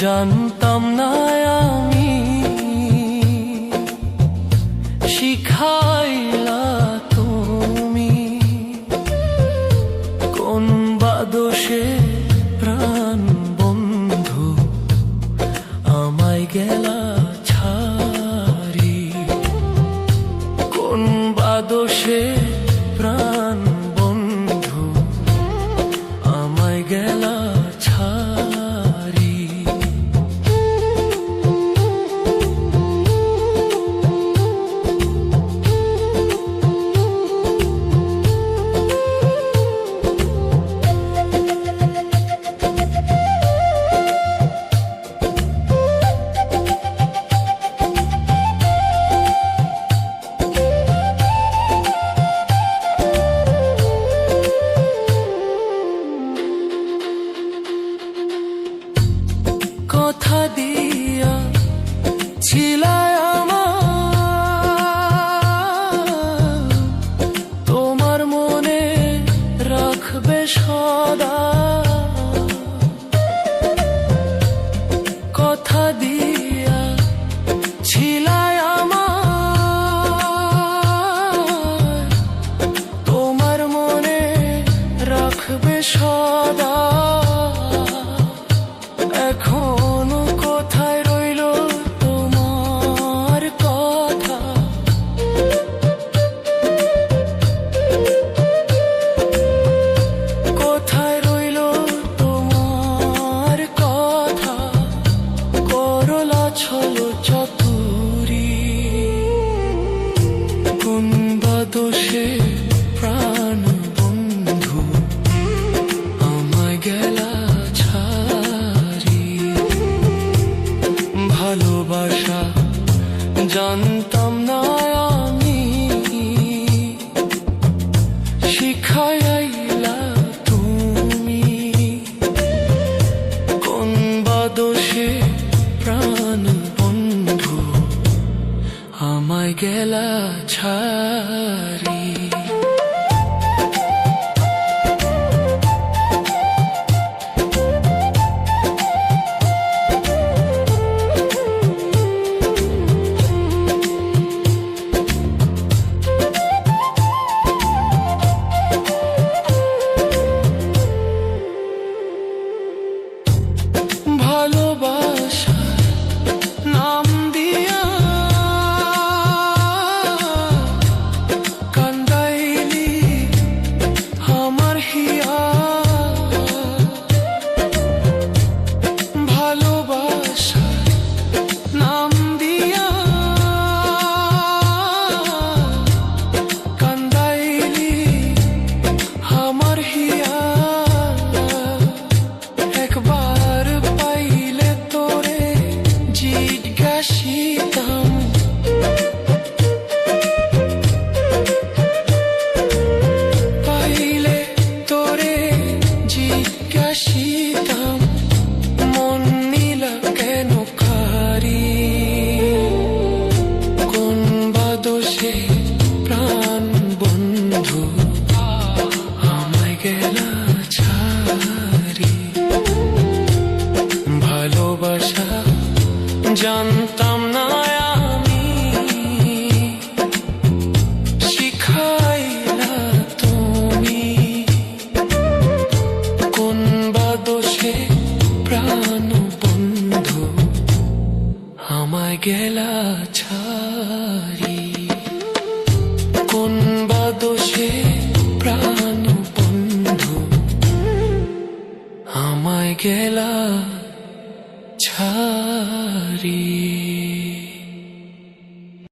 জানতাম না আমি। শিখাইলা সদা। কথা দিয়া আমার। তোমার মনে রাখবে সদা। এখনও গেলা ছাড়ি ছাড়ি ভালোবাসা জানতাম না আমি। শিখাইলা তুমি। কোন বাদোষে প্রাণ বন্ধু গেলা ছাড়ি। প্রাণ বন্ধু আমায় গেলা